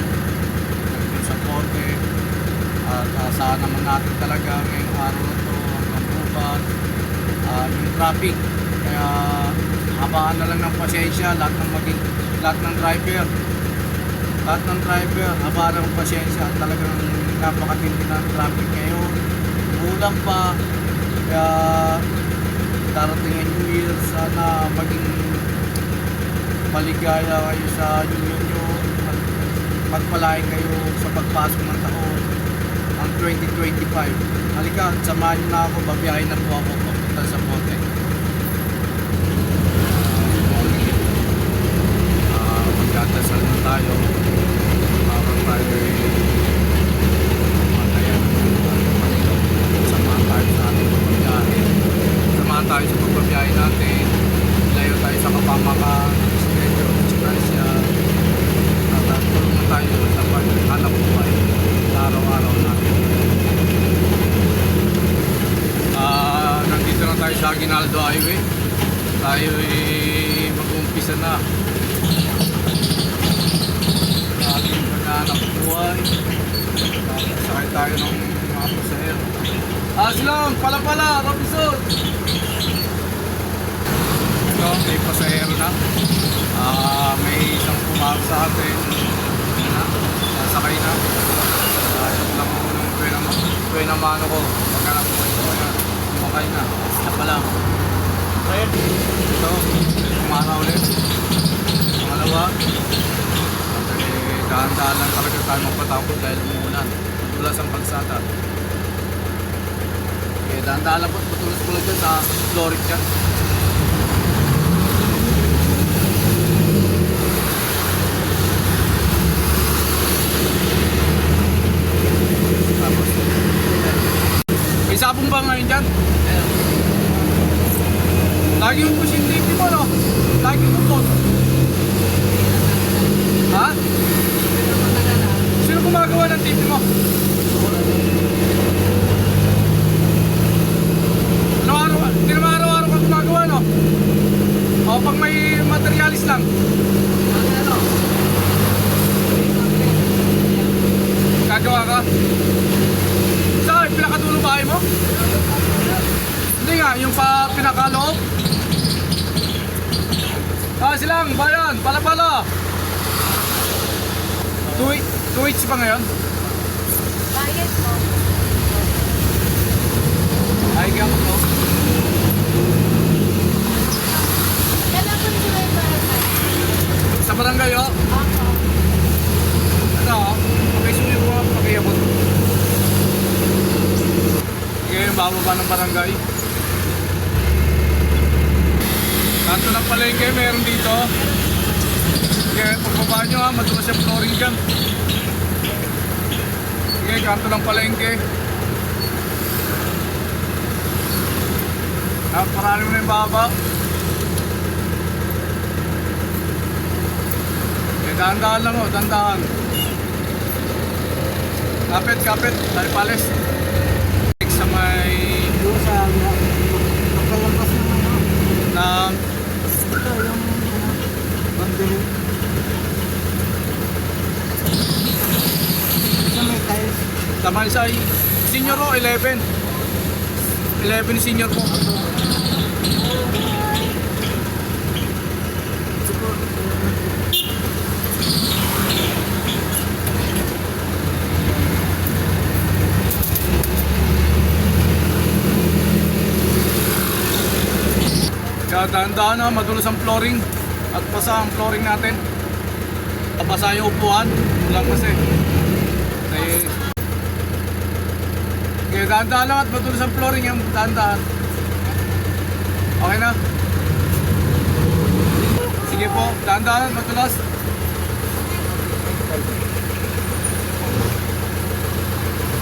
galing sa Porte. At asahan naman natin talaga ngayong araw na to, hanggang bukas, ah, yung traffic. Kaya habaan na lang ng pasensya, lahat ng maging, lahat ng driver. Lahat ng driver, habaan ng pasensya. Talagang napakatindi ng traffic ngayon. Ulang pa, kaya darating ang New Year, sana maging maligaya kayo sa New Year. At Magpalain kayo sa pagpasok ng taon ang 2025. Halika, samahan na ako, babiyahin na po ako papunta sa Ponte. Ah, magdadasal na tayo. Para tayo magayan. Samahan tayo sa ating pagbabiyahe. Samahan tayo sa pagbabiyahe natin. Layo tayo sa kapamakan, schedule, distansya. At at tulungan tayo sa paghanap buhay sa araw-araw natin. Ah, nandito na tayo sa Aguinaldo Highway. Tayo ay mag-umpisa na sa ating paghanap buhay. Tapos sakay tayo ng mga pasahero. Aslam, pala-pala, Robinson! Ito, may pasahero na. Ah, may isang pumawag sa atin. Ayan na, sasakay na. Ayaw lang ako ng pwena, pwena mano ko. Paghanap ko ito, ayan. Sumakay na. Isa pa lang. Ito, kumana ulit. Pangalawa. At eh, dahan-dahan lang talaga tayo magpatapos dahil umuulan. Tulas ang kalsada. Okay, dahan-dahan lang po. Patulas-pulas dyan sa flooring dyan. Tapos, may sabong ba ngayon dyan? Lagi yung push yung TV mo, no? Lagi yung push. Ha? Sino gumagawa ng TV mo? Ano araw? Hindi naman araw-araw ka gumagawa, no? O pag may materialis lang. Gagawa ka? Saan? Pinakatulong bahay mo? Hindi nga, yung pa pinakaloob. Ah, silang, bayan, pala-pala. Two, two weeks pa ngayon? Bayad mo. Ay, kaya mo to. Kailan ko yung barangay? Sa barangay, oh. Ako. Ano, oh. Pakisuyo mo, pakiabot. Sige, bababa ng barangay. Kanto ng palengke, meron dito. Sige, pagbaba nyo ha, madulas yung flooring dyan. Sige, kanto ng palengke. Ah, parali mo na yung baba. Okay, dahan-dahan lang oh, dahan-dahan. Kapit, kapit, dahil palis. Sa may sa pagkalampas ng ano, ng ito yung ano, pambili. Sa may tiles. Taman sa senior ko, 11. 11 senior ko. Dahan-dahan na, madulas ang flooring at basa ang flooring natin. Kabasa yung upuan, ulang kasi. Kaya kaya dahan-dahan lang at madulas ang flooring yung dahan-dahan. Okay na? Sige po, dahan-dahan at madulas.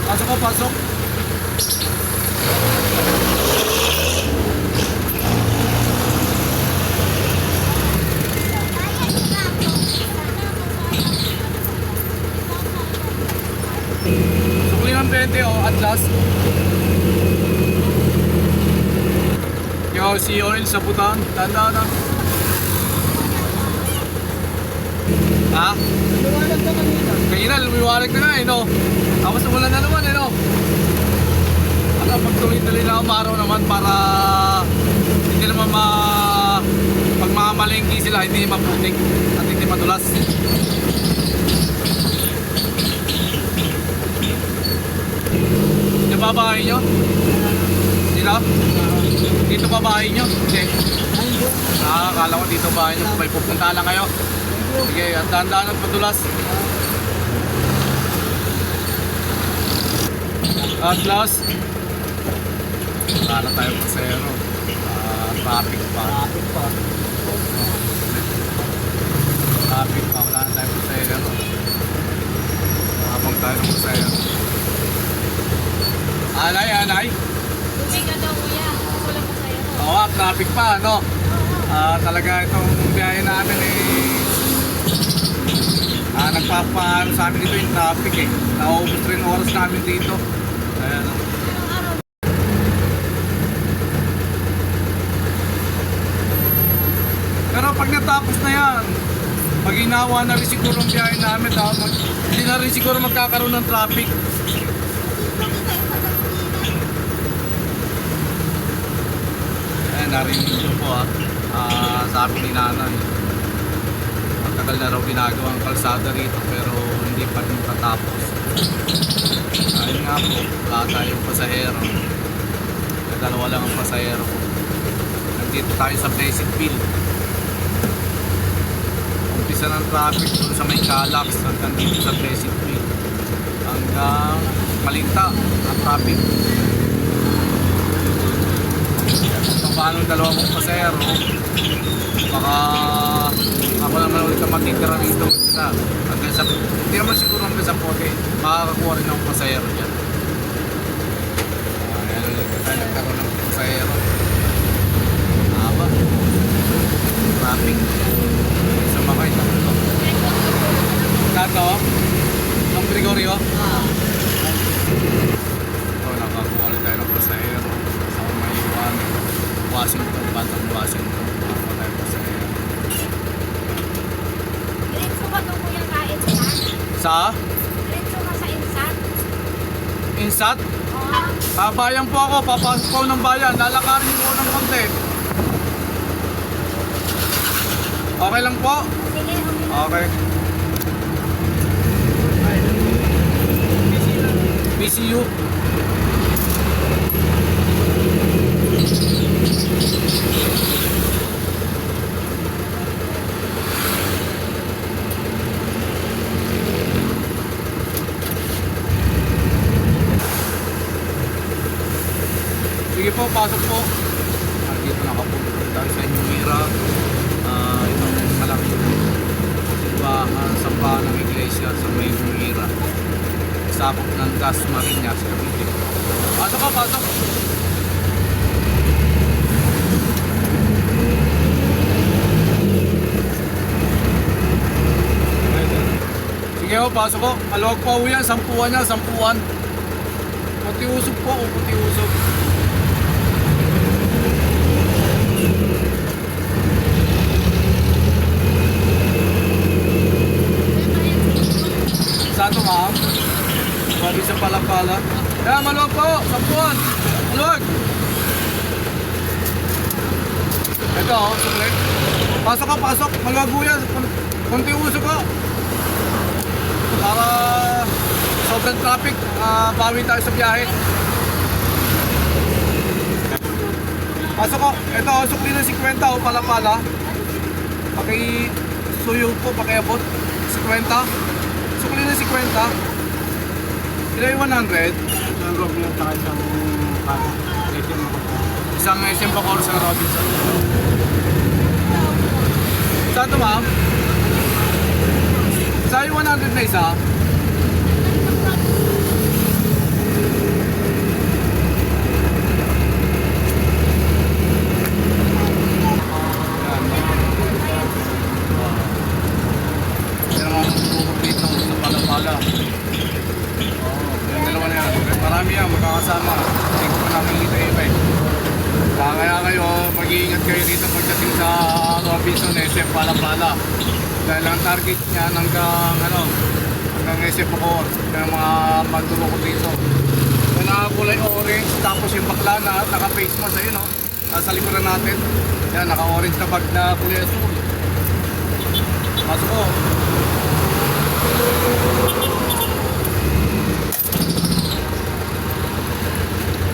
Pasok ko, pasok. Sukli ng 20 o, at last. Ikaw si oil sa putan. Tanda na. Ha? Lumalag ka kanina. Kanina, lumiwanag na nga eh, no? Tapos wala na naman eh, no? Ano, pagtuloy-tuloy na umaraw naman para hindi naman ma... Pag makamalengki sila, hindi maputik at hindi madulas. Yung babae nyo? Dito ba bahay nyo? Hindi. Ah, akala ko dito bahay nyo. May pupunta lang kayo. Sige, at dahan-dahan ang padulas. At last, wala tayo pasero. Ah, traffic pa. Traffic pa. Traffic pa, wala na tayo pasero. Habang tayo pasero. Anay. Tubig ka daw kuya. Wala pa sa'yo. Oo, ah, traffic pa, no? Ah, talaga itong biyahe namin eh ah, nagpapaano sa amin dito yung traffic eh. Naubos rin oras namin dito. Ayan. oh. Pero pag natapos na yan, pag inawa na rin siguro ang biyahe namin, tama, hindi na rin siguro magkakaroon ng traffic. Narinig po ah. Ah, sabi ni nanay. Matagal na raw ginagawa ang kalsada rito pero hindi pa rin tatapos. Ayun nga po, wala tayong pasahero. Dalawa lang ang pasahero. Nandito tayo sa Pleasantville. Umpisa ng traffic doon sa may Calax hanggang dito sa Pleasantville. Hanggang Malinta ang traffic. Kung paano dalawa kong pasero, baka ako naman ulit ang matitira rito sa hanggang sa hindi naman siguro hanggang sa pote. Makakakuha rin ng pasahero dyan ayan ulit tayo nagkaroon ng pasahero haba traffic. Sa makay tatlo tato ng Gregorio? Ito Washington Batang Washington nakakuha tayo ng pasahero Diretso ka daw kuya kain sa sa Diretso ka sa insat. Insat Oo. Ah, bayan po ako, papasok po ng bayan. Lalakarin po ng konti. Okay lang po? Sige, okay. Okay. PCU. Sige po, pasok po. Ah, dito nakapunta tayo sa Inyumira. Ah, itong malaking simbahan, sambahan ng iglesia sa may Inyumira. Sabog ng gas marinya sa Cavite. Pasok ka, pasok. Sige ho, pasok ko. Maluwag pa ho yan, sampuan niya, sampuan. Puti usog po, o puti usog. Saan to ma'am? Sabi sa palapala. Kaya maluwag po, sampuan. Maluwag. Ito, oh, sumuli. Pasok ka, pasok. Maluwag po yan. Kun- Kunti uso ko. Para sobrang traffic, ah, bawi tayo sa biyahe. Pasok ko. Ito, sukli ng 50 o palapala. Paki suyog po, pakiabot. 50. Sukli ng 50. Sila yung 100. Ang rob niya sa isang. Ito ko. Isang SM Bacor sa Robinson. Saan to ma'am? Na yan. Marami yan, magkakasama. Hindi ko namin dito iba eh. Kaya kayo, mag-iingat kayo dito pagdating sa Robinson SF Palapala. Dahil ang target niya hanggang ano, hanggang SF Bacoor. Kaya mga manduro ko dito. Yung nakakulay orange, tapos yung bakla na naka-face mask, ayun o. Nasa likuran natin. Yan, naka-orange na bag na kulay asul. Pasok ko.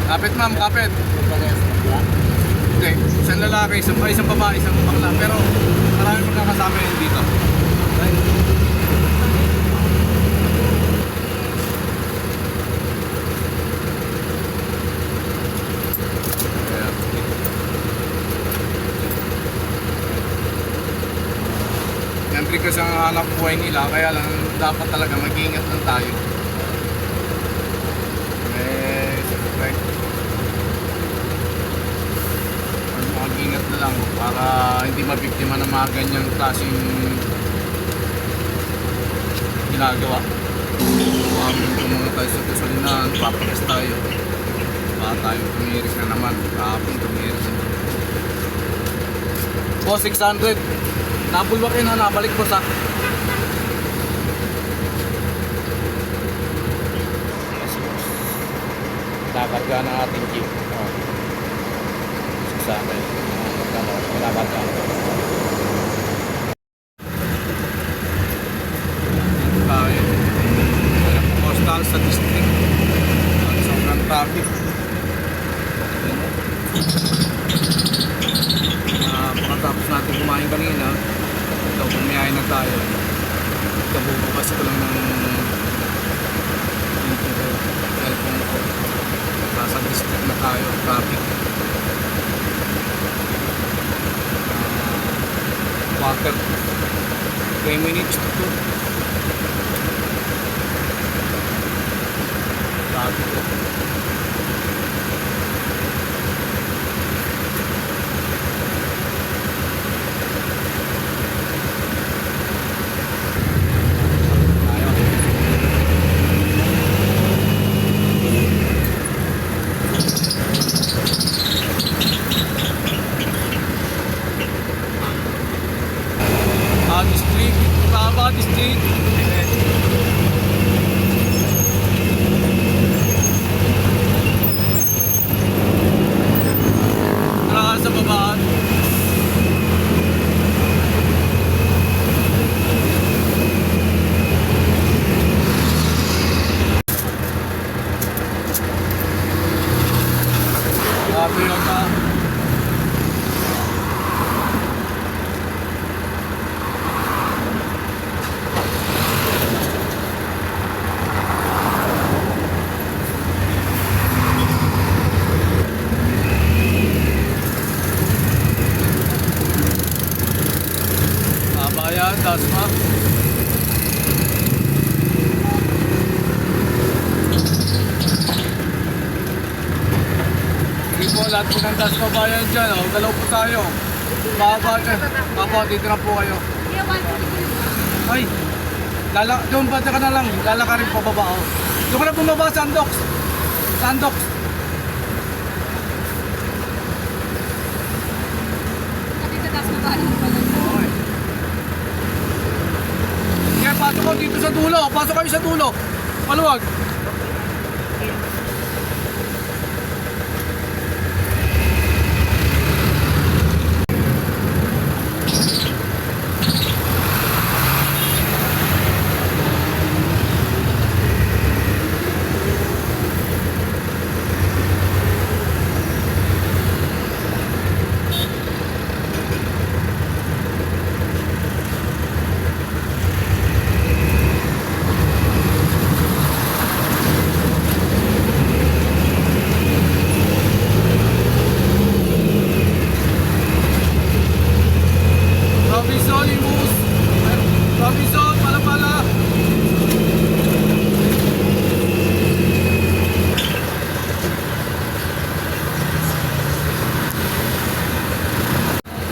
Kapit ma'am, kapit. Hindi, isang lalaki, isang, isang babae, isang bakla. Pero marami magkakasama yun dito. Siyempre kasi ang hanap buhay nila, kaya lang dapat talaga mag-iingat lang tayo. para hindi mabiktima ng mga ganyang klaseng ginagawa. Um, kung mga tayo sa kasalinan papakas tayo. Baka tayo tumiris na naman kahapon tumiris po 600 nabulwak yun ha? Nabalik po sa kakarga ng ating jeep. Oh. 600 Baba dyan. Papa, dito na po kayo. Ay, lala, doon pa ka na lang. Lalaka rin pa baba. Oh. Doon ka na bumaba, Sandox. Sandox. Kaya pasok ko dito sa dulo. Pasok kayo sa dulo. Maluwag. Robinson, Imus. Robinson, pala-pala.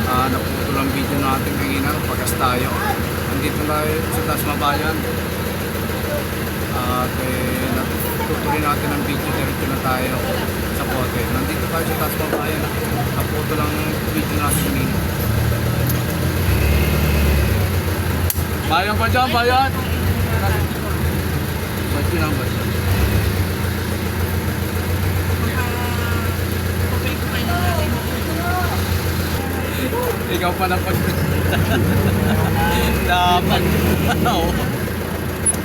Ah, naputol ang video natin kanina, pagas tayo. Andito tayo sa Tasma Bayan. At eh, natin ang video, diretso na tayo sa. Okay, nandito tayo sa taas ng bayan. Kapoto lang ng video natin kanina. Bayan pa dyan, bayan! Ba't yun ang ba't yun? Ikaw pa na pag... Dapat. Oo.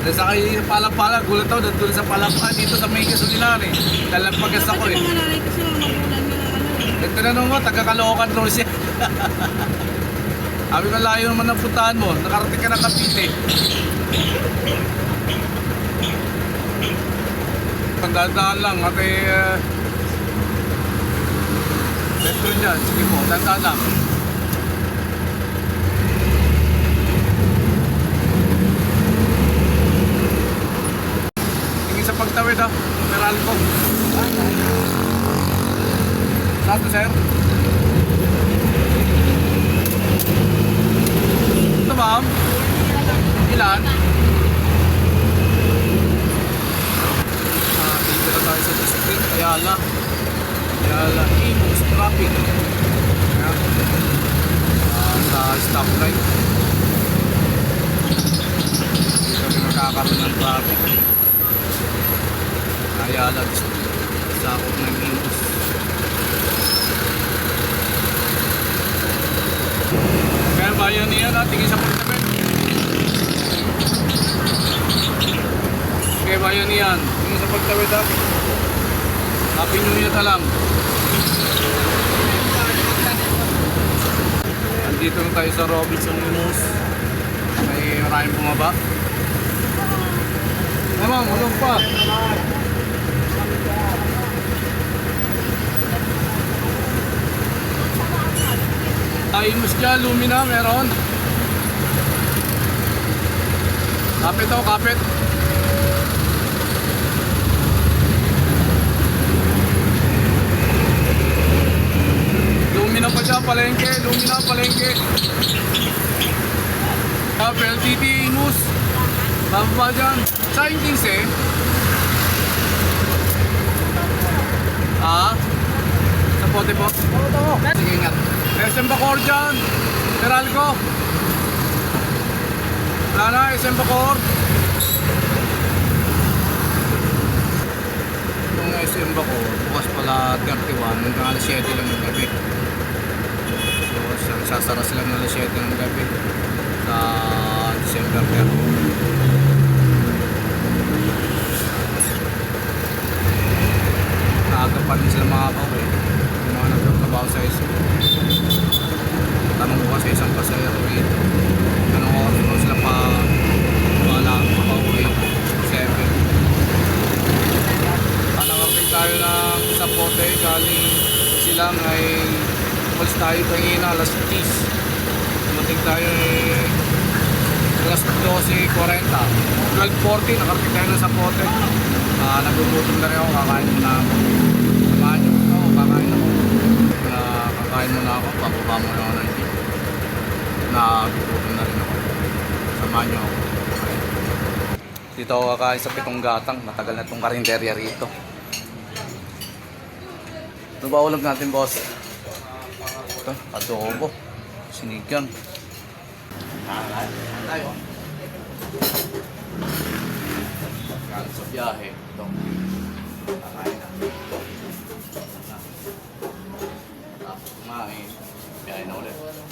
Dahil sa kayo yung palapala, gulat ako doon sa palapala dito sa may gasolinahan eh. Dalampagas ako eh. Mga nanay kasi mga magulan nila ano. Eh, tinanong mo, taga Caloocan naman ng puntahan mo. Nakarating ka ng Cavite. Tandaan lang, at eh... Uh, Metro dyan, sige po, tandaan lang. Pagtawid ha, meral ko. Saan sir? Ito, ma'am? Ilan? Ah, dito na tayo sa district. Ayala. Ayala. Imus Traffic. Ayan. Ah, sa stoplight. Dito kami nakakaroon ng traffic. Ayala district. Sakop ng Imus. Kaya bayan niya na, tingin sa pagtapit. Kaya bayan niyan, tingin sa pagtawid ha. Happy New Year ka lang. Andito na tayo sa Robinson News. May maraming bumaba. Ay ma'am, ulong pa. Ay, musya, Lumina, meron. Kapit ako, kapit. Lumina pa siya, palengke. Lumina, palengke. Ah, PLTT, Imus. Bababa dyan. Sa yung 15. Ah? Sa pote po? Sige, ingat. SM Bacor dyan. Meralco. Wala na, SM Bacor. Yung SM Bacor, bukas pala 31, hanggang alas 7 lang ng gabi. So, sasara sila ng alas 7 ng gabi sa December 30. Naaga pa rin sila mga kauwi. Nagtatrabaho sa SM. Tanong ko kasi isang pasayero rito. Anong oras mo sila pa wala pa pauwi? 7. Panangapit tayo ng sapote galing silang ay umalis tayo kanina alas 10. Dumating tayo eh alas 12.40. 12.40 nakarating tayo ng sapote. Ah, nagugutom na rin ako, kakain muna ako. Samahan niyo ako, kakain ako. Kakain muna ako, bababa muna ako ng jeep. Nagugutom na rin ako. Samahan niyo ako. Dito ako kakain sa pitong gatang. Matagal na itong karinderya rito. Ano ba ulam natin, boss? Ito, adobo. Sinigang. Tayo. Galing sa biyahe. Ito. Kakain.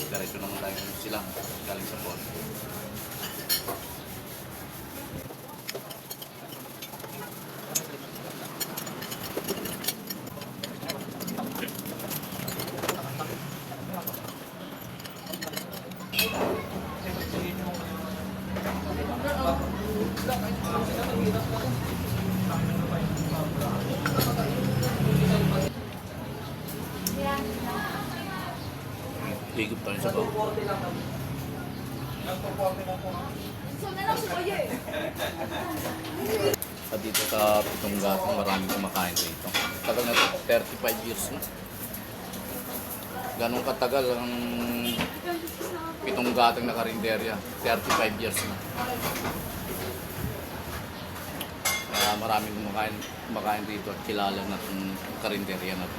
Diretso naman tayo sila. Galing sa port. Higop tayo sa bawah. At dito sa pitong gatong maraming kumakain rito. Tagal na to, 35 years na. Ganong katagal ang pitong gatong na karinderya. 35 years na. ah, maraming kumakain, kumakain dito at kilala na itong karinderya na to.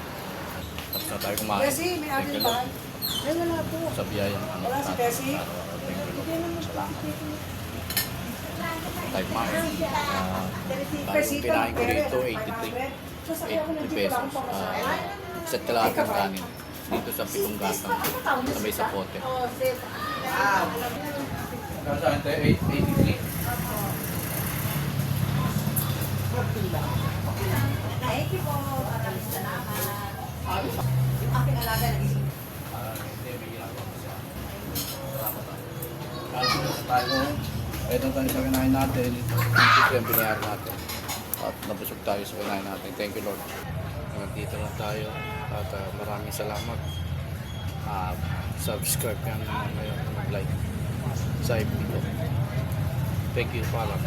Tapos na tayo kumain. Bessie, may Thank you, akin ba? Lord. Ay, wala po. Sa biyayang ano. Wala si natin. Naman Salamat. po. Tayo. Ah, kinain ko dito, 500. 83. Sasakyan ko ng 80 jeep, pesos. Uh, isa't kalahating kanin. Dito sa pitong gatang. Sa may sapote. Kasaan tayo? 83. Thank you po. Maraming salamat. Yung aking alaga nagising. Ah, hindi, may ginagawa ko siya. Salamat tayo. Kaso tayo, ito tayo sa kinain natin. Ito yung binayaran natin. At nabusog tayo sa kinain natin. Thank you Lord. Nandito lang tayo. At ah, maraming salamat. Ah, subscribe ka naman ngayon. Mag-like sa FB ko. Thank you, Father.